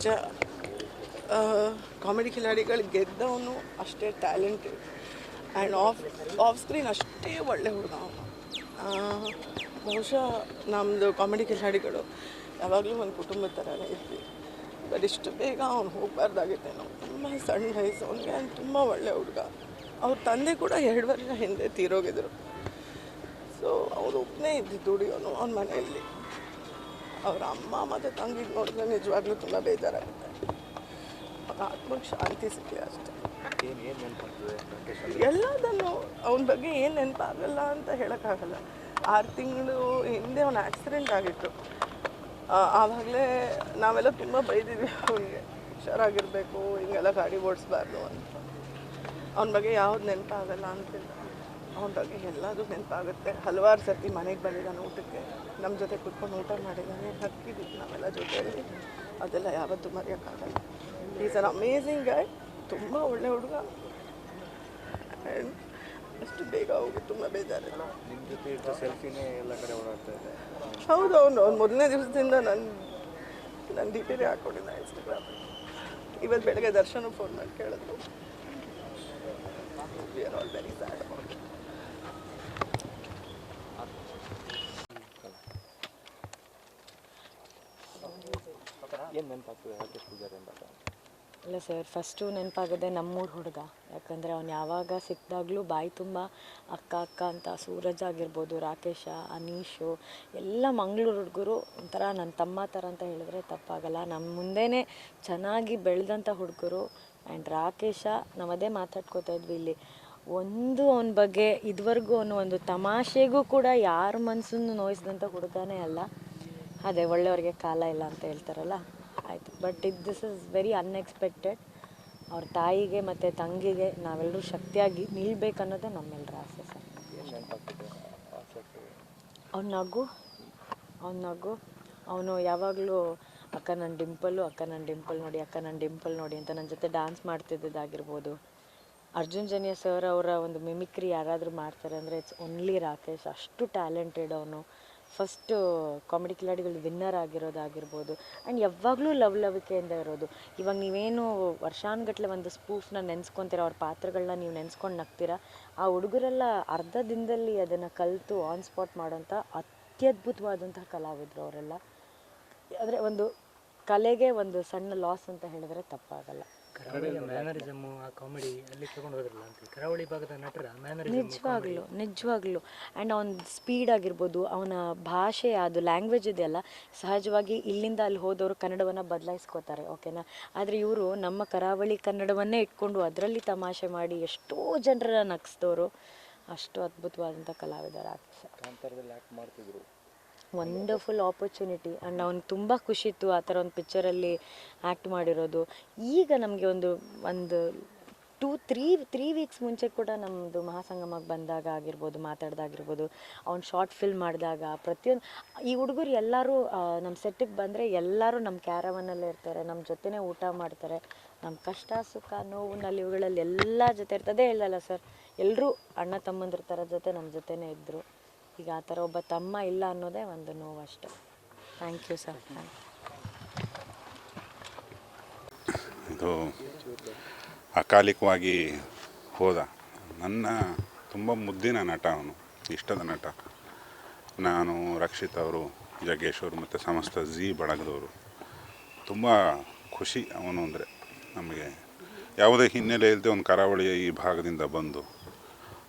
ನಿಜ ಕಾಮಿಡಿ ಖಿಲಾಡಿಗಳು ಗೆದ್ದವನು ಅಷ್ಟೇ talented and off off screen ಅಷ್ಟೇ ಒಳ್ಳೆ ಹುಡುಗ ಅವನು. ಬಹುಶಃ ನಮ್ಮದು ಕಾಮಿಡಿ ಖಿಲಾಡಿಗಳು ಯಾವಾಗಲೂ ಒಂದು ಕುಟುಂಬದ ಥರನೇ ಇದ್ವಿ. ಬಟ್ ಇಷ್ಟು ಬೇಗ ಅವ್ನು ನಾವು ತುಂಬ ಸಣ್ಣ ವಯಸ್ಸು. ಅವನಿಗೆ ತುಂಬ ಒಳ್ಳೆ ಹುಡುಗ. ಅವ್ರ ತಂದೆ ಕೂಡ ಎರಡು ವರ್ಷ ಹಿಂದೆ ತೀರೋಗಿದ್ರು. ಸೊ, ಅವ್ರು ಒಬ್ಬನೇ ಇದ್ದಿದ್ದು, ದುಡಿಯೋನು ಅವ್ನ ಮನೆಯಲ್ಲಿ. ಅವ್ರ ಅಮ್ಮ ಮತ್ತು ತಂಗಿಗೆ ನೋಡಿದ್ರೆ ನಿಜವಾಗ್ಲೂ ತುಂಬ ಬೇಜಾರಾಗುತ್ತೆ. ಅವ್ರ ಆತ್ಮಕ್ಕೆ ಶಾಂತಿ ಸಿಕ್ಕಲಿ ಅಷ್ಟೇ. ಎಲ್ಲದನ್ನು ಅವನ ಬಗ್ಗೆ ಏನು ನೆನಪಾಗಲ್ಲ ಅಂತ ಹೇಳೋಕ್ಕಾಗಲ್ಲ. ಆರು ತಿಂಗಳು ಹಿಂದೆ ಅವನ ಆಕ್ಸಿಡೆಂಟ್ ಆಗಿತ್ತು. ಆವಾಗಲೇ ನಾವೆಲ್ಲ ತುಂಬ ಬೈದಿದ್ವಿ ಅವನಿಗೆ. ಹುಷಾರಾಗಿರಬೇಕು ಹಿಂಗೆಲ್ಲ ಗಾಡಿ ಓಡಿಸ್ಬಾರ್ದು ಅಂತ. ಅವನ ಬಗ್ಗೆ ಯಾವ್ದು ನೆನಪಾಗಲ್ಲ ಅಂತಿಲ್ಲ ಅವನ ಬಗ್ಗೆ ಎಲ್ಲದೂ ನೆನಪಾಗುತ್ತೆ. ಹಲವಾರು ಸರ್ತಿ ಮನೆಗೆ ಬಂದಿದ್ದಾನೆ ಊಟಕ್ಕೆ. ನಮ್ಮ ಜೊತೆ ಕುತ್ಕೊಂಡು ಊಟ ಮಾಡಿದ್ದಾನೆ. ಹಕ್ಕಿದ್ದು ನಾವೆಲ್ಲ ಜೊತೆಯಲ್ಲಿ. ಅದೆಲ್ಲ ಯಾವತ್ತೂ ಮರೆಯೋಕ್ಕಾಗಲ್ಲ. ಈಸ್ ಅನ್ ಅಮೇಝಿಂಗ್ ಗಾಯ್ ತುಂಬ ಒಳ್ಳೆ ಹುಡುಗ. ಆ್ಯಂಡ್ ಅಷ್ಟು ಬೇಗ ಹೋಗಿ ತುಂಬ ಬೇಜಾರಿಲ್ಲ. ನಿಮ್ಮ ಜೊತೆ ಇದ್ದ ಸೆಲ್ಫಿನೇ ಎಲ್ಲ ಕಡೆ ಓಡಾಡ್ತಾ ಇದೆ. ಹೌದು ಅವನು ಅವ್ನು ಮೊದಲನೇ ದಿವಸದಿಂದ ನನ್ನ ನನ್ನ ಡಿ ಪಿನೇ ಹಾಕ್ಕೊಂಡಿದ್ದ ಇನ್ಸ್ಟಾಗ್ರಾಮ್ ಇವತ್ತು ಬೆಳಗ್ಗೆ ದರ್ಶನ ಫೋನ್ ಮಾಡಿ ಕೇಳಿದ್ರು we are all very sad about ಏನು ನೆನಪಾಗ್ತದೆ? ರಾಕೇಶ್ ಪೂಜಾರಿ ಇಲ್ಲ ಸರ್, ಫಸ್ಟು ನೆನಪಾಗೋದೆ ನಮ್ಮೂರು ಹುಡುಗ. ಯಾಕಂದರೆ ಅವ್ನು ಯಾವಾಗ ಸಿಕ್ಕಿದಾಗಲೂ ಬಾಯಿ ತುಂಬ ಅಕ್ಕ ಅಕ್ಕ ಅಂತ ಸೂರಜ್ ಆಗಿರ್ಬೋದು, ರಾಕೇಶ, ಅನೀಶು, ಎಲ್ಲ ಮಂಗಳೂರು ಹುಡುಗರು ಒಂಥರ ನನ್ನ ತಮ್ಮ ಥರ ಅಂತ ಹೇಳಿದ್ರೆ ತಪ್ಪಾಗಲ್ಲ. ನಮ್ಮ ಮುಂದೆನೇ ಚೆನ್ನಾಗಿ ಬೆಳೆದಂಥ ಹುಡುಗರು ಆ್ಯಂಡ್ ರಾಕೇಶ ನಾವದೇ ಮಾತಾಡ್ಕೋತಾ ಇದ್ವಿ ಇಲ್ಲಿ. ಒಂದು ಅವನ ಬಗ್ಗೆ ಇದುವರೆಗೂ ಅವನು ಒಂದು ತಮಾಷೆಗೂ ಕೂಡ ಯಾರ ಮನಸ್ಸನ್ನು ನೋಯಿಸಿದಂಥ ಹುಡುಗನೇ ಅಲ್ಲ. ಅದೇ, ಒಳ್ಳೆಯವ್ರಿಗೆ ಕಾಲ ಇಲ್ಲ ಅಂತ ಹೇಳ್ತಾರಲ್ಲ? ಆಯಿತು. ಬಟ್ ಇದು ದಿಸ್ ಇಸ್ ವೆರಿ ಅನ್ಎಕ್ಸ್ಪೆಕ್ಟೆಡ್ ಅವ್ರ ತಾಯಿಗೆ ಮತ್ತು ತಂಗಿಗೆ ನಾವೆಲ್ಲರೂ ಶಕ್ತಿಯಾಗಿ ನಿಲ್ಬೇಕನ್ನೋದೇ ನಮ್ಮೆಲ್ಲರ ಆಸೆ ಸರ್. ಅವ್ನ ನಗು. ಅವ್ನ ನಗು. ಅವನು ಯಾವಾಗಲೂ ಅಕ್ಕ ನನ್ನ ಡಿಂಪಲ್ಲು ಅಕ್ಕ ನನ್ನ ಡಿಂಪಲ್ ನೋಡಿ ಅಕ್ಕ ನನ್ನ ಡಿಂಪಲ್ ನೋಡಿ ಅಂತ ನನ್ನ ಜೊತೆ ಡ್ಯಾನ್ಸ್ ಮಾಡ್ತಿದ್ದದ್ದಾಗಿರ್ಬೋದು. ಅರ್ಜುನ್ ಜನಿಯ ಸರ್ ಅವರ ಒಂದು ಮಿಮಿಕ್ರಿ ಯಾರಾದರೂ ಮಾಡ್ತಾರೆ ಅಂದರೆ ಇಟ್ಸ್ ಓನ್ಲಿ ರಾಕೇಶ್. ಅಷ್ಟು ಟ್ಯಾಲೆಂಟೆಡ್ ಅವನು. ಫಸ್ಟು ಕಾಮಿಡಿ ಕಿಲಾಡಿಗಳು ವಿನ್ನರ್ ಆಗಿರೋದಾಗಿರ್ಬೋದು. ಆ್ಯಂಡ್ ಯಾವಾಗಲೂ ಲವ್ ಲವಿಕೆಯಿಂದ ಇರೋದು. ಇವಾಗ ನೀವೇನು ವರ್ಷಾನುಗಟ್ಲೆ ಒಂದು ಸ್ಪೂಫ್ನ ನೆನೆಸ್ಕೊತೀರ, ಅವ್ರ ಪಾತ್ರಗಳನ್ನ ನೀವು ನೆನೆಸ್ಕೊಂಡು ನಗ್ತೀರ, ಆ ಹುಡುಗರೆಲ್ಲ ಅರ್ಧ ದಿನದಲ್ಲಿ ಅದನ್ನು ಕಲಿತು ಆನ್ ಸ್ಪಾಟ್ ಮಾಡೋಂಥ ಅತ್ಯದ್ಭುತವಾದಂತಹ ಕಲಾವಿದರು ಅವರೆಲ್ಲ. ಅಂದರೆ ಒಂದು ಕಲೆಗೆ ಒಂದು ಸಣ್ಣ ಲಾಸ್ ಅಂತ ಹೇಳಿದ್ರೆ ತಪ್ಪಾಗಲ್ಲ. ಮ್ಯಾನರಿಸಮು ಆ ಕಾಮಿಡಿ ಅಲ್ಲಿ ತಗೊಂಡು ಹೋದ್ರಲ್ಲ ಅಂತ. ಕರಾವಳಿ ಭಾಗದ ನಟರ ಮ್ಯಾನರಿಸಮ್ ನಿಜವಾಗ್ಲು ನಿಜವಾಗ್ಲು. ಆ್ಯಂಡ್ ಅವನ ಸ್ಪೀಡ್ ಆಗಿರ್ಬೋದು ಅವನ ಭಾಷೆ ಅದು ಲ್ಯಾಂಗ್ವೇಜ್ ಇದೆಯಲ್ಲ ಸಹಜವಾಗಿ ಇಲ್ಲಿಂದ ಅಲ್ಲಿ ಹೋದವರು ಕನ್ನಡವನ್ನು ಬದಲಾಯಿಸ್ಕೋತಾರೆ ಓಕೆನಾ ಆದರೆ ಇವರು ನಮ್ಮ ಕರಾವಳಿ ಕನ್ನಡವನ್ನೇ ಇಟ್ಕೊಂಡು ಅದರಲ್ಲಿ ತಮಾಷೆ ಮಾಡಿ ಎಷ್ಟೋ ಜನರನ್ನ ನಗಿಸಿದವರು. ಅಷ್ಟು ಅದ್ಭುತವಾದಂಥ ಕಲಾವಿದರಾಗ್ತಾರೆ ಮಾಡ್ತಿದ್ರು. ವಂಡರ್ಫುಲ್ ಆಪರ್ಚುನಿಟಿ ಆ್ಯಂಡ್ ಅವ್ನು ತುಂಬ ಖುಷಿ ಇತ್ತು ಆ ಥರ ಒಂದು ಪಿಕ್ಚರಲ್ಲಿ ಆ್ಯಕ್ಟ್ ಮಾಡಿರೋದು. ಈಗ ನಮಗೆ ಒಂದು ಒಂದು ಟೂ ತ್ರೀ ತ್ರೀ ವೀಕ್ಸ್ ಮುಂಚೆ ಕೂಡ ನಮ್ಮದು ಮಹಾಸಂಗಮಕ್ಕೆ ಬಂದಾಗ ಆಗಿರ್ಬೋದು ಮಾತಾಡ್ದಾಗಿರ್ಬೋದು ಅವ್ನು ಶಾರ್ಟ್ ಫಿಲ್ಮ್ ಮಾಡಿದಾಗ ಪ್ರತಿಯೊಂದು, ಈ ಹುಡುಗರು ಎಲ್ಲರೂ ನಮ್ಮ ಸೆಟ್ಟಿಗೆ ಬಂದರೆ ಎಲ್ಲರೂ ನಮ್ಮ ಕ್ಯಾರವನ್ನಲ್ಲೇ ಇರ್ತಾರೆ ನಮ್ಮ ಜೊತೆನೇ ಊಟ ಮಾಡ್ತಾರೆ. ನಮ್ಮ ಕಷ್ಟ, ಸುಖ, ನೋವು ನಲಿವುಗಳಲ್ಲಿ ಎಲ್ಲ ಜೊತೆ ಇರ್ತದೆ. ಹೇಳಲ್ಲ ಸರ್ ಎಲ್ಲರೂ ಅಣ್ಣ ತಮ್ಮಂದಿರ್ತಾರ ಜೊತೆ ನಮ್ಮ ಜೊತೆನೇ ಇದ್ದರು ಈಗ ಆ ಥರ ಒಬ್ಬ ತಮ್ಮ ಇಲ್ಲ ಅನ್ನೋದೇ ಒಂದು ನೋವು ಅಷ್ಟೆ ಥ್ಯಾಂಕ್ ಯು ಸರ್ ಇದು ಅಕಾಲಿಕವಾಗಿ ಹೋದ. ನನ್ನ ತುಂಬ ಮುದ್ದಿನ ನಟ ಅವನು. ಇಷ್ಟದ ನಟ. ನಾನು ರಕ್ಷಿತ್ ಅವರು, ಜಗ್ಗೇಶ್ ಅವರು ಮತ್ತು ಸಮಸ್ತ ಜಿ ಬಳಗದವರು. ತುಂಬ ಖುಷಿ ಅವನು ಅಂದರೆ ನಮಗೆ. ಯಾವುದೇ ಹಿನ್ನೆಲೆ ಇಲ್ಲದೆ ಒಂದು ಕರಾವಳಿಯ ಈ ಭಾಗದಿಂದ ಬಂದು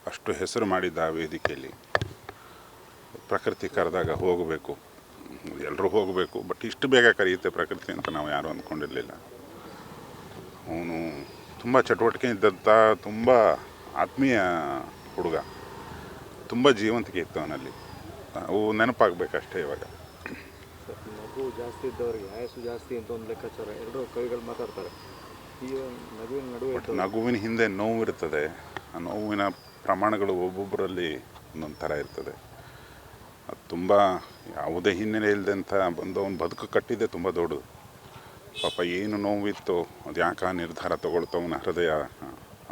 ಅಷ್ಟು ಹೆಸರು ಮಾಡಿದ್ದ ಆ ವೇದಿಕೆಯಲ್ಲಿ. ಪ್ರಕೃತಿ ಕರೆದಾಗ ಹೋಗಬೇಕು. ಎಲ್ಲರೂ ಹೋಗಬೇಕು. ಬಟ್ ಇಷ್ಟು ಬೇಗ ಕರೆಯುತ್ತೆ ಪ್ರಕೃತಿ ಅಂತ ನಾವು ಯಾರೂ ಅಂದ್ಕೊಂಡಿರಲಿಲ್ಲ. ಅವನು ತುಂಬ ಚಟುವಟಿಕೆ ಇದ್ದಂಥ ತುಂಬ ಆತ್ಮೀಯ ಹುಡುಗ. ತುಂಬ ಜೀವಂತಿಕೆ ಇತ್ತು ಅವನಲ್ಲಿ. ಅವು ನೆನಪಾಗಬೇಕಷ್ಟೇ ಇವಾಗ. ನಗು ಜಾಸ್ತಿ ಇದ್ದವರಿಗೆ ಆಯಸ್ಸು ಜಾಸ್ತಿ ಅಂತ ಒಂದು ಲೆಕ್ಕಾಚಾರ. ಎರಡೂ ಕವಿಗಳು ಮಾತಾಡ್ತಾರೆ. ಈ ನಗುವಿನ ನಡುವೆ ನಗುವಿನ ಹಿಂದೆ ನೋವು ಇರ್ತದೆ. ಆ ನೋವಿನ ಪ್ರಮಾಣಗಳು ಒಬ್ಬೊಬ್ಬರಲ್ಲಿ ಒಂದೊಂದು ಥರ ಇರ್ತದೆ. ತುಂಬ ಯಾವುದೇ ಹಿನ್ನೆಲೆ ಇಲ್ಲದಂಥ ಬಂದು ಅವನು ಬದುಕು ಕಟ್ಟಿದ್ದೆ ತುಂಬ ದೊಡ್ಡದು. ಪಾಪ ಏನು ನೋವಿತ್ತು ಅದು ಯಾಕೆ ಆ ನಿರ್ಧಾರ ತಗೊಳ್ತು ಅವನ ಹೃದಯ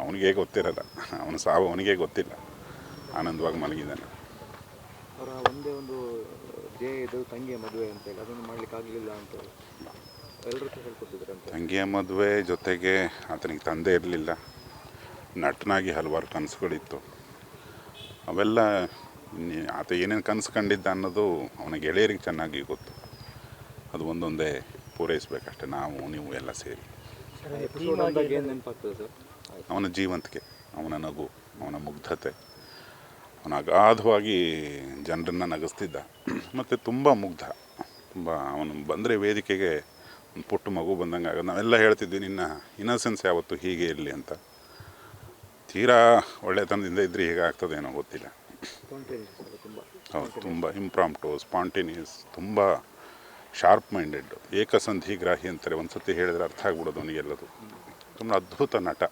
ಅವನಿಗೆ ಗೊತ್ತಿರಲ್ಲ. ಅವನ ಸಾವು ಅವನಿಗೆ ಗೊತ್ತಿಲ್ಲ. ಆನಂದವಾಗಿ ಮಲಗಿದ್ದಾನೆ. ಅವರ ಒಂದೇ ಒಂದು ಇದು ತಂಗಿಯ ಮದುವೆ ಅಂತೇಳಿ ಅದನ್ನು ಮಾಡ್ಲಿಕ್ಕೆ ಆಗಲಿಲ್ಲ ಅಂತ ತಂಗಿಯ ಮದುವೆ ಜೊತೆಗೆ ಆತನಿಗೆ ತಂದೆ ಇರಲಿಲ್ಲ. ನಟನಾಗಿ ಹಲವಾರು ಕನಸುಗಳಿತ್ತು. ಅವೆಲ್ಲ ಆತ ಏನೇನು ಕನಸು ಕಂಡಿದ್ದ ಅನ್ನೋದು ಅವನ ಗೆಳೆಯರಿಗೆ ಚೆನ್ನಾಗಿ ಗೊತ್ತು. ಅದು ಒಂದೊಂದೇ ಪೂರೈಸಬೇಕಷ್ಟೆ ನಾವು ನೀವು ಎಲ್ಲ ಸೇರಿ. ಅವನ ಜೀವಂತಿಕೆ ಅವನ ನಗು ಅವನ ಮುಗ್ಧತೆ. ಅವನ ಅಗಾಧವಾಗಿ ಜನರನ್ನು ನಗಿಸ್ತಿದ್ದ. ಮತ್ತು ತುಂಬ ಮುಗ್ಧ. ತುಂಬ ಅವನು ಬಂದರೆ ವೇದಿಕೆಗೆ ಒಂದು ಪುಟ್ಟ ಮಗು ಬಂದಂಗೆ ಆಗೋದು. ನಾವೆಲ್ಲ ಹೇಳ್ತಿದ್ವಿ ನಿನ್ನ ಇನ್ನೋಸೆನ್ಸ್ ಯಾವತ್ತು ಹೀಗೆ ಇರಲಿ ಅಂತ. ತೀರಾ ಒಳ್ಳೆತನದಿಂದ ಇದ್ದರೆ ಹೀಗೆ ಆಗ್ತದೇನೋ ಗೊತ್ತಿಲ್ಲ. ಹೌದು ತುಂಬ ಇಂಪ್ರಾಂಪ್ಟು ಸ್ಪಾಂಟೇನಿಯಸ್ ತುಂಬ ಶಾರ್ಪ್ ಮೈಂಡೆಡ್ ಏಕಸಂಧಿಗ್ರಾಹಿ ಅಂತಾರೆ. ಒಂದು ಸತಿ ಹೇಳಿದ್ರೆ ಅರ್ಥ ಆಗ್ಬಿಡೋದು ಅವನಿಗೆಲ್ಲದು. ತುಂಬ ಅದ್ಭುತ ನಟ.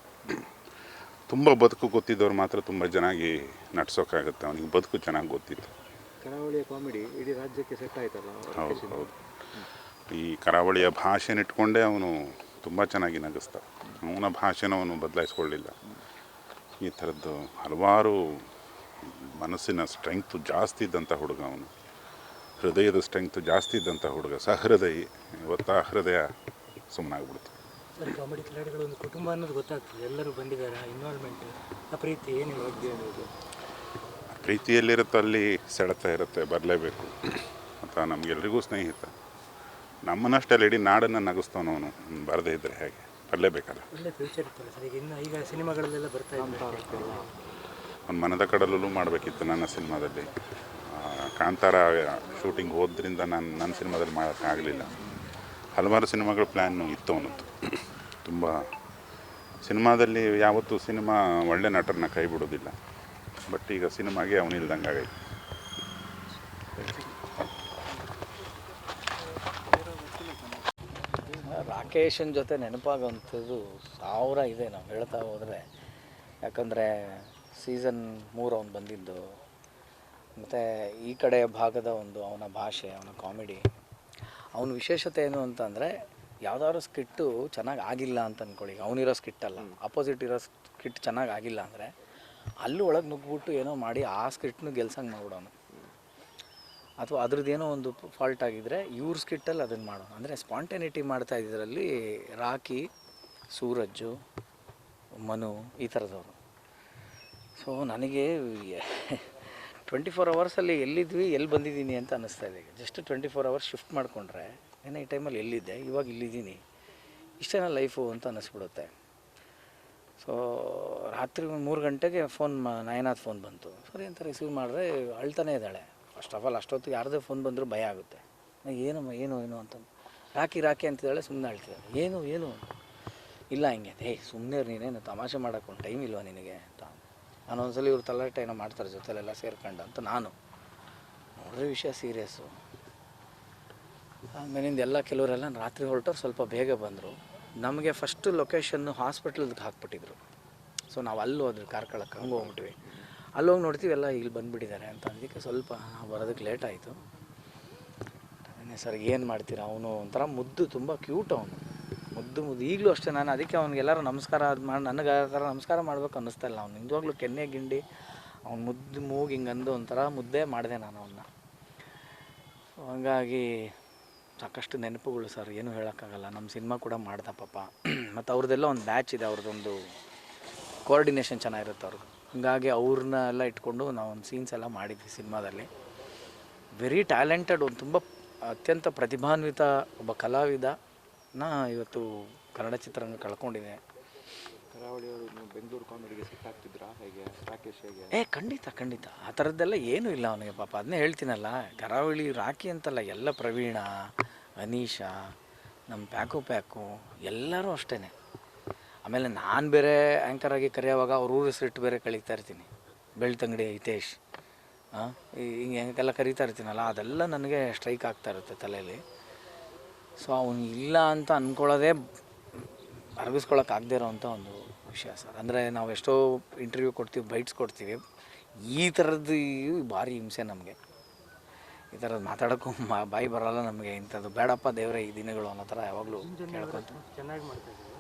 ತುಂಬ ಬದುಕು ಗೊತ್ತಿದ್ದವ್ರು ಮಾತ್ರ ತುಂಬ ಚೆನ್ನಾಗಿ ನಟಿಸೋಕ್ಕಾಗುತ್ತೆ ಅವನಿಗೆ ಬದುಕು ಚೆನ್ನಾಗಿ ಗೊತ್ತಿತ್ತು. ಕರಾವಳಿಯ ಕಾಮಿಡಿ ಇಡೀ ರಾಜ್ಯಕ್ಕೆ ಸೆಟ್ ಆಯ್ತಲ್ಲ ಹೌದು ಹೌದು. ಈ ಕರಾವಳಿಯ ಭಾಷೆನ ಇಟ್ಕೊಂಡೇ ಅವನು ತುಂಬ ಚೆನ್ನಾಗಿ ನಗಿಸ್ತ ಅವನ ಭಾಷೆನ ಅವನು ಬದಲಾಯಿಸ್ಕೊಳ್ಳಿಲ್ಲ. ಈ ಥರದ್ದು ಹಲವಾರು ಮನಸ್ಸಿನ ಸ್ಟ್ರೆಂಗ್ತು ಜಾಸ್ತಿ ಇದ್ದಂಥ ಹುಡುಗ ಅವನು. ಹೃದಯದ ಸ್ಟ್ರೆಂಗ್ತು ಜಾಸ್ತಿ ಇದ್ದಂಥ ಹುಡುಗ. ಸಹೃದಯ ಇವತ್ತು ಆ ಹೃದಯ ಸುಮ್ಮನಾಗ್ಬಿಡ್ತು. ಸರ್ ಕಾಮಿಡಿ ಕ್ರೀಡೆಗಳು ಒಂದು ಕುಟುಂಬ ಅನ್ನೋದು ಗೊತ್ತಾಗ್ತದೆ. ಎಲ್ಲರೂ ಬಂದಿದ್ದಾರೆ ಇನ್ವಾಲ್ವ್ಮೆಂಟ್ ಆ ಪ್ರೀತಿ ಏನಿಲ್ಲ ಏನಿದೆ ಪ್ರೀತಿಯಲ್ಲಿರುತ್ತೋ ಅಲ್ಲಿ ಸೆಳೆತ ಇರುತ್ತೆ ಬರಲೇಬೇಕು. ಅಂತ ನಮಗೆಲ್ರಿಗೂ ಸ್ನೇಹಿತ. ನಮ್ಮನ್ನಷ್ಟೇ ಇಡೀ ನಾಡನ್ನು ನಗಿಸ್ತವನವನು ಬರದೇ ಇದ್ದರೆ ಹೇಗೆ? ಬರಲೇಬೇಕಲ್ಲ? ಒಳ್ಳೆ ಫ್ಯೂಚರ್ ಇತ್ತಲ್ಲ ಸರ್. ಈಗ ಇನ್ನು ಈಗ ಸಿನಿಮಾಗಳಲ್ಲೆಲ್ಲ ಬರ್ತಾ ಇದ್ದಾರೆ. ಒಂದು ಮನದ ಕಡಲಲ್ಲೂ ಮಾಡಬೇಕಿತ್ತು ನನ್ನ ಸಿನಿಮಾದಲ್ಲಿ. ಕಾಂತಾರ ಶೂಟಿಂಗ್ ಹೋದ್ರಿಂದ ನಾನು ನನ್ನ ಸಿನಿಮಾದಲ್ಲಿ ಮಾಡೋಕ್ಕಾಗಲಿಲ್ಲ ಹಲವಾರು ಸಿನಿಮಾಗಳ ಪ್ಲ್ಯಾನ್ ಇತ್ತು ಅನ್ನೋದು ತುಂಬ ಸಿನಿಮಾದಲ್ಲಿ ಯಾವತ್ತೂ ಸಿನಿಮಾ ಒಳ್ಳೆ ನಟರನ್ನ ಕೈ ಬಿಡೋದಿಲ್ಲ. ಬಟ್ ಈಗ ಸಿನಿಮಾಗೆ ಅವನಿಲ್ದಂಗೆ ಆಗೈತೆ. ರಾಕೇಶನ್ ಜೊತೆ ನೆನಪಾಗೋಂಥದ್ದು ಸಾವಿರ ಇದೆ ನಾವು ಹೇಳ್ತಾ ಹೋದರೆ. ಯಾಕಂದರೆ ಸೀಸನ್ ಮೂರು ಅವ್ನು ಬಂದಿದ್ದು. ಮತ್ತು ಈ ಕಡೆ ಭಾಗದ ಒಂದು ಅವನ ಭಾಷೆ ಅವನ ಕಾಮಿಡಿ ಅವನ ವಿಶೇಷತೆ ಏನು ಅಂತಂದರೆ ಯಾವುದಾದ್ರು ಸ್ಕಿಟ್ಟು ಚೆನ್ನಾಗಿ ಆಗಿಲ್ಲ ಅಂತ ಅಂದ್ಕೊಳ್ಳಿ ಅವನಿರೋ ಸ್ಕಿಟ್ ಅಲ್ಲ. ಅಪೋಸಿಟ್ ಇರೋ ಸ್ಕಿಟ್ ಚೆನ್ನಾಗಿ ಆಗಿಲ್ಲ ಅಂದರೆ ಅಲ್ಲೂ ಒಳಗೆ ನುಗ್ಗಿಬಿಟ್ಟು ಏನೋ ಮಾಡಿ ಆ ಸ್ಕಿಟ್ನು ಗೆಲ್ಸಂಗೆ ಮಾಡ್ಬಿಡೋನು. ಅಥವಾ ಅದ್ರದ್ದೇನೋ ಒಂದು ಫಾಲ್ಟ್ ಆಗಿದ್ದರೆ ಇವ್ರ ಸ್ಕಿಟ್ಟಲ್ಲಿ ಅದನ್ನು ಮಾಡೋಣ ಅಂದರೆ ಸ್ಪಾಂಟೇನಿಟಿ ಮಾಡ್ತಾ ಇದ್ರಲ್ಲಿ ರಾಕಿ ಸೂರಜ್ಜು ಮನು ಈ ಥರದವರು ಸೊ ನನಗೆ ಟ್ವೆಂಟಿ ಫೋರ್ ಅವರ್ಸಲ್ಲಿ ಎಲ್ಲಿದ್ವಿ, ಎಲ್ಲಿ ಬಂದಿದ್ದೀನಿ ಅಂತ ಅನ್ನಿಸ್ತಾ ಇದೆ. Just twenty four hours shift ಮಾಡಿಕೊಂಡ್ರೆ, ಏನೋ ಈ ಟೈಮಲ್ಲಿ ಎಲ್ಲಿದ್ದೆ? ಇವಾಗ ಇಲ್ಲಿದ್ದೀನಿ. ಇಷ್ಟೇನ ಲೈಫು ಅಂತ ಅನ್ನಿಸ್ಬಿಡುತ್ತೆ. ಸೊ ರಾತ್ರಿ ಮೂರು ಗಂಟೆಗೆ ಫೋನ್ ಮಾ, ನಯನಾಥ್ ಫೋನ್ ಬಂತು. ಸರಿ ಅಂತ ರಿಸೀವ್ ಮಾಡಿದ್ರೆ ಅಳ್ತಾನೆ ಇದ್ದಾಳೆ. ಫಸ್ಟ್ ಆಫ್ ಆಲ್ ಅಷ್ಟೊತ್ತಿಗೆ ಯಾರದೇ ಫೋನ್ ಬಂದರೂ ಭಯ ಆಗುತ್ತೆ. ಏನು ಏನು ಏನು ಅಂತ. ರಾಕಿ ರಾಕಿ ಅಂತಿದ್ದಾಳೆ ಸುಮ್ಮನೆ ಅಳ್ತಿದ್ದಾಳೆ. ಏನು ಏನು? ಇಲ್ಲ, ಹಿಂಗೆ. ಏಯ್ ಸುಮ್ಮನೆ ನೀನೇನು ತಮಾಷೆ ಮಾಡೋಕ್ಕೊಂದು ಟೈಮ್ ಇಲ್ವಾ ನಿನಗೆ? ಅಂತ. ನಾನು ಒಂದ್ಸಲ ಇವ್ರು ತಲಾಟೆ ಏನೋ ಮಾಡ್ತಾರೆ ಜೊತೆಲೆಲ್ಲ ಸೇರ್ಕೊಂಡು ಅಂತ ನಾನು. ನೋಡ್ರಿ ವಿಷಯ ಸೀರಿಯಸ್ಸು. ಆಮೇಲಿಂದ ಎಲ್ಲ ಕೆಲವರೆಲ್ಲ ರಾತ್ರಿ ಹೊರಟವ್ರು ಸ್ವಲ್ಪ ಬೇಗ ಬಂದರು. ನಮಗೆ ಫಸ್ಟು ಲೊಕೇಶನ್ನು ಹಾಸ್ಪಿಟ್ಲದ್ಗೆ ಹಾಕ್ಬಿಟ್ಟಿದ್ರು. ಸೊ ನಾವು ಅಲ್ಲಿ ಹೋದ್ವಿ, ಕಾರ್ಕಳಕ್ಕೆ. ಹಂಗೆ ಹೋಗ್ಬಿಟ್ವಿ. ಅಲ್ಲಿ ಹೋಗಿ ನೋಡ್ತೀವಿ, ಎಲ್ಲ ಇಲ್ಲಿ ಬಂದುಬಿಟ್ಟಿದ್ದಾರೆ ಅಂತ ಅದಕ್ಕೆ ಸ್ವಲ್ಪ ಬರೋದಕ್ಕೆ ಲೇಟ್ ಆಯಿತು. ಸರ್, ಏನು ಮಾಡ್ತೀರಾ? ಅವನು ಒಂಥರ ಮುದ್ದು, ತುಂಬ ಕ್ಯೂಟ್ ಅವನು. ಮುದ್ದು ಮುದ್ದು. ಈಗಲೂ ಅಷ್ಟೇ ನಾನು ಅದಕ್ಕೆ ಅವ್ನಿಗೆ ಎಲ್ಲರೂ ನಮಸ್ಕಾರ ಅದು ಮಾಡಿ ನನಗೆ ಆ ಥರ ನಮಸ್ಕಾರ ಮಾಡ್ಬೇಕು ಅನ್ನಿಸ್ತಾ ಇಲ್ಲ ಅವ್ನು ನಿಜವಾಗ್ಲೂ ಕೆನ್ನೆ ಗಿಂಡಿ. ಅವ್ನು ಮುದ್ದು ಮೂಗು ಹಿಂಗೆ ಅಂದು ಒಂಥರ ಮುದ್ದೆ ಮಾಡಿದೆ ನಾನು ಅವನ್ನ ಹಾಗಾಗಿ ಸಾಕಷ್ಟು ನೆನಪುಗಳು ಸರ್, ಏನೂ ಹೇಳೋಕ್ಕಾಗಲ್ಲ. ನಮ್ಮ ಸಿನಿಮಾ ಕೂಡ ಮಾಡ್ದ ಪಾಪ. ಮತ್ತು ಅವ್ರದ್ದೆಲ್ಲ ಒಂದು ಬ್ಯಾಚ್ ಇದೆ ಅವ್ರದ್ದೊಂದು ಕೋಆರ್ಡಿನೇಷನ್ ಚೆನ್ನಾಗಿರುತ್ತೆ ಅವ್ರದ್ದು ಹಂಗಾಗಿ ಅವ್ರನ್ನ ಎಲ್ಲ ಇಟ್ಕೊಂಡು ನಾವು ಒಂದು ಸೀನ್ಸ್ ಎಲ್ಲ ಮಾಡಿದ್ವಿ ಸಿನಿಮಾದಲ್ಲಿ. ವೆರಿ ಟ್ಯಾಲೆಂಟೆಡ್ ಒಂದು ತುಂಬ ಅತ್ಯಂತ ಪ್ರತಿಭಾನ್ವಿತ ಒಬ್ಬ ಕಲಾವಿದನ ಇವತ್ತು ಕನ್ನಡ ಚಿತ್ರರಂಗ ಕಳ್ಕೊಂಡಿದೆ ಬೆಂಗಳೂರು ಕಾಮಿಡಿಗೆ ಸೆಟ್ ಆಗ್ತಿದ್ರಾ ಹೇಗೆ? ರಾಕೇಶ್ ಹೇಗೆ? ಏ ಖಂಡಿತ ಖಂಡಿತ. ಆ ಥರದ್ದೆಲ್ಲ ಏನೂ ಇಲ್ಲ ಅವನಿಗೆ ಪಾಪ. ಅದನ್ನೇ ಹೇಳ್ತೀನಲ್ಲ ಕರಾವಳಿ ರಾಕಿ ಅಂತಲ್ಲ ಎಲ್ಲ ಪ್ರವೀಣ ಅನೀಶಾ ನಮ್ಮ ಪ್ಯಾಕು ಪ್ಯಾಕು ಎಲ್ಲರೂ ಅಷ್ಟೇ ಆಮೇಲೆ ನಾನು ಬೇರೆ ಆ್ಯಂಕರ್ ಆಗಿ ಕರೆಯೋವಾಗ ಅವ್ರ ಊರು ಹೆಸರಿಟ್ಟು ಬೇರೆ ಕಳೀತಾ ಇರ್ತೀನಿ. ಬೆಳ್ತಂಗಡಿ ಹಿತೇಶ್. ಹಾಂ ಹಿಂಗೆ ಹೆಂಗೆಲ್ಲ ಕರೀತಾ ಇರ್ತೀನಲ್ಲ ಅದೆಲ್ಲ ನನಗೆ ಸ್ಟ್ರೈಕ್ ಆಗ್ತಾ ಇರುತ್ತೆ ತಲೆಯಲ್ಲಿ ಸೊ ಅವನು ಇಲ್ಲ ಅಂತ ಅಂದ್ಕೊಳ್ಳೋದೇ ಅರಗಿಸ್ಕೊಳಕ್ಕೆ ಆಗದೆ ಇರೋವಂಥ ಒಂದು ವಿಷಯ ಸರ್. ಅಂದರೆ ನಾವು ಎಷ್ಟೋ ಇಂಟರ್ವ್ಯೂ ಕೊಡ್ತೀವಿ ಬೈಟ್ಸ್ ಕೊಡ್ತೀವಿ. ಈ ಥರದ್ದು ಭಾರಿ ಹಿಂಸೆ ನಮಗೆ. ಈ ಥರದ್ದು ಮಾತಾಡೋಕ್ಕೂ ಬಾಯಿ ಬರೋಲ್ಲ ನಮಗೆ. ಇಂಥದ್ದು ಬೇಡಪ್ಪ ದೇವರೇ ಈ ದಿನಗಳು ಅನ್ನೋ ಥರ ಯಾವಾಗಲೂ ಕೇಳ್ಕೊತ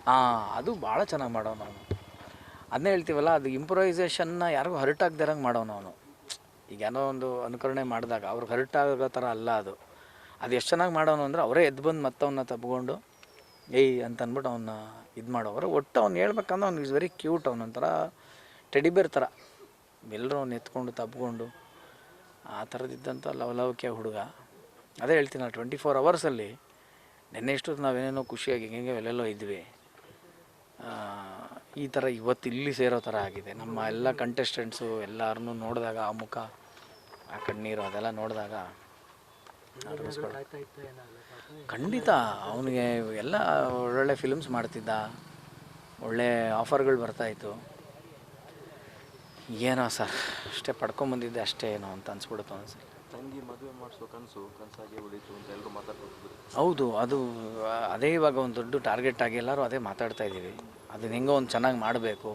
ಹಾಂ ಅದು ಭಾಳ ಚೆನ್ನಾಗಿ ಮಾಡೋನು ಅವನು ಅದನ್ನೇ ಹೇಳ್ತೀವಲ್ಲ ಅದು ಇಂಪ್ರೊವೈಸೇಷನ್ನ ಯಾರಿಗೂ ಹರ್ಟ್ ಆಗದಿರಂಗೆ ಮಾಡೋನು ಅವನು ಈಗ ಏನೋ ಒಂದು ಅನುಕರಣೆ ಮಾಡಿದಾಗ ಅವ್ರಿಗೆ ಹರ್ಟ್ ಆಗೋ ಥರ ಅಲ್ಲ ಅದು. ಅದು ಎಷ್ಟು ಚೆನ್ನಾಗಿ ಮಾಡೋನು ಅಂದರೆ ಅವರೇ ಎದ್ದು ಬಂದು ಮತ್ತವನ್ನ ತಬ್ಕೊಂಡು ಏಯ್ ಅಂತ ಅಂದ್ಬಿಟ್ಟು ಅವನ್ನ ಇದು ಮಾಡೋವ್ರು ಒಟ್ಟು ಅವ್ನು ಹೇಳ್ಬೇಕಂದ್ರೆ ಅವ್ನು ಇಸ್ ವೆರಿ ಕ್ಯೂಟ್ ಅವನೊಂಥರ ಟೆಡಿಬೇರ್ ಥರ. ಎಲ್ಲರೂ ಅವ್ನು ಎತ್ಕೊಂಡು ತಬ್ಕೊಂಡು ಆ ಥರದಿದ್ದಂಥ ಲವಲವಿಕೆ ಹುಡುಗ. ಅದೇ ಹೇಳ್ತೀನಲ್ಲ ಟ್ವೆಂಟಿ ಫೋರ್ ಅವರ್ಸಲ್ಲಿ ನೆನ್ನೆ ಇಷ್ಟೊತ್ತು ನಾವೇನೇನೋ ಖುಷಿಯಾಗಿ ಹೆಂಗೆ ಎಲ್ಲೆಲ್ಲೋ ಇದ್ವಿ. ಈ ಥರ ಇವತ್ತು ಇಲ್ಲಿ ಸೇರೋ ಥರ ಆಗಿದೆ. ನಮ್ಮ ಎಲ್ಲ ಕಂಟೆಸ್ಟೆಂಟ್ಸು ಎಲ್ಲರನ್ನೂ ನೋಡಿದಾಗ, ಆ ಮುಖ, ಆ ಕಣ್ಣೀರು ಅದೆಲ್ಲ ನೋಡಿದಾಗ ಆಯ್ತಾ ಇತ್ತು ಏನಾಗಲ್ಲ ಪಾಪ ಖಂಡಿತ ಅವನಿಗೆ ಎಲ್ಲ ಒಳ್ಳೊಳ್ಳೆ ಫಿಲ್ಮ್ಸ್ ಮಾಡ್ತಿದ್ದ ಒಳ್ಳೆ ಆಫರ್ಗಳು ಬರ್ತಾಯಿತ್ತು ಏನೋ ಸರ್ ಅಷ್ಟೇ ಪಡ್ಕೊಂಬಂದಿದ್ದೆ ಅಷ್ಟೇ ಏನೋ ಅಂತ ಅನ್ಸ್ಬಿಡುತ್ತೆ ಒಂದ್ಸಲ. ತಂಗಿ ಮದುವೆ ಮಾಡಿಸೋ ಕನಸು ಕನಸಾಗಿ ಉಳಿತು ಅಂತ ಎಲ್ಲರೂ ಮಾತಾಡ್ತಿದ್ರು ಹೌದು ಅದು ಅದೇ ಇವಾಗ ಒಂದು ದೊಡ್ಡ ಟಾರ್ಗೆಟ್ ಆಗಿ ಎಲ್ಲರೂ ಅದೇ ಮಾತಾಡ್ತಾ ಇದ್ದೀವಿ. ಅದನ್ನ ಹೆಂಗೋ ಒಂದು ಚೆನ್ನಾಗಿ ಮಾಡಬೇಕು.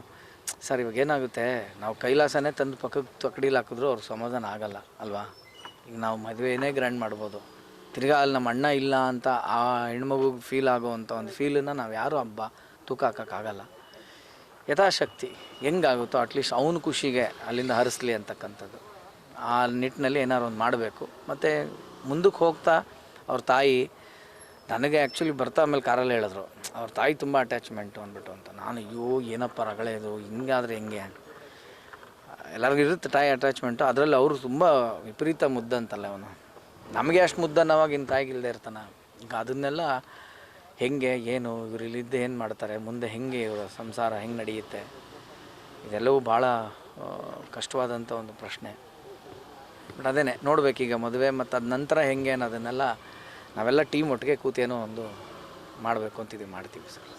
ಸರ್ ಇವಾಗ ಏನಾಗುತ್ತೆ ನಾವು ಕೈಲಾಸನೇ ತಂದು ಪಕ್ಕಕ್ಕೆ ತಕಡೀಲಿ ಹಾಕಿದ್ರು ಅವ್ರಿಗೆ ಸಮಾಧಾನ ಆಗಲ್ಲ ಅಲ್ವಾ? ಈಗ ನಾವು ಮದುವೆನೇ ಗ್ರ್ಯಾಂಡ್ ಮಾಡ್ಬೋದು. ತಿರ್ಗಾ ಅಲ್ಲಿ ನಮ್ಮ ಅಣ್ಣ ಇಲ್ಲ ಅಂತ ಆ ಹೆಣ್ಮಗು ಫೀಲ್ ಆಗೋವಂಥ ಒಂದು ಫೀಲನ್ನು ನಾವು ಯಾರೂ ಹಬ್ಬ ತೂಕ ಹಾಕೋಕ್ಕಾಗಲ್ಲ ಯಥಾಶಕ್ತಿ ಹೆಂಗಾಗುತ್ತೋ ಅಟ್ಲೀಸ್ಟ್ ಅವನ ಖುಷಿಗೆ ಅಲ್ಲಿಂದ ಹರಿಸ್ಲಿ ಅಂತಕ್ಕಂಥದ್ದು. ಆ ನಿಟ್ಟಿನಲ್ಲಿ ಏನಾದ್ರು ಒಂದು ಮಾಡಬೇಕು. ಮತ್ತು ಮುಂದಕ್ಕೆ ಹೋಗ್ತಾ ಅವ್ರ ತಾಯಿ ನನಗೆ ಆ್ಯಕ್ಚುಲಿ ಬರ್ತಾ ಆಮೇಲೆ ಕಾರಲ್ಲಿ ಹೇಳಿದ್ರು. ಅವ್ರ ತಾಯಿ ತುಂಬ ಅಟ್ಯಾಚ್ಮೆಂಟು ಅಂದ್ಬಿಟ್ಟು ಅಂತ. ನಾನು ಅಯ್ಯೋ ಏನಪ್ಪ ರಗಳೆ ಇದು, ಹಿಂಗಾದ್ರೆ ಹೆಂಗೆ ಎಲ್ಲರಿಗೂ ಇರುತ್ತೆ ತಾಯಿ ಅಟ್ಯಾಚ್ಮೆಂಟು ಅದರಲ್ಲಿ ಅವರು ತುಂಬ ವಿಪರೀತ ಮುದ್ದಂತಲ್ಲ ಅವನು ನಮಗೆ ಅಷ್ಟು ಮುದ್ದನ್ನವಾಗ ಇನ್ನು ತಾಯಿಗೆ ಇಲ್ಲದೆ ಇರ್ತಾನೆ. ಈಗ ಅದನ್ನೆಲ್ಲ ಹೆಂಗೆ, ಏನು, ಇವ್ರು ಇಲ್ಲಿದ್ದೆ ಏನು ಮಾಡ್ತಾರೆ, ಮುಂದೆ ಹೆಂಗೆ ಇವರ ಸಂಸಾರ ಹೆಂಗೆ ನಡೆಯುತ್ತೆ, ಇದೆಲ್ಲವೂ ಭಾಳ ಕಷ್ಟವಾದಂಥ ಒಂದು ಪ್ರಶ್ನೆ. ಬಟ್ ಅದೇನೆ ನೋಡಬೇಕೀಗ ಮದುವೆ ಮತ್ತು ಅದ ನಂತರ ಹೆಂಗೆ ಅನ್ನೋದನ್ನೆಲ್ಲ ನಾವೆಲ್ಲ ಟೀಮ್ ಒಟ್ಟಿಗೆ ಕೂತೇನೋ ಒಂದು ಮಾಡಬೇಕು ಅಂತಿದ್ದೀವಿ ಮಾಡ್ತೀವಿ ಸರ್.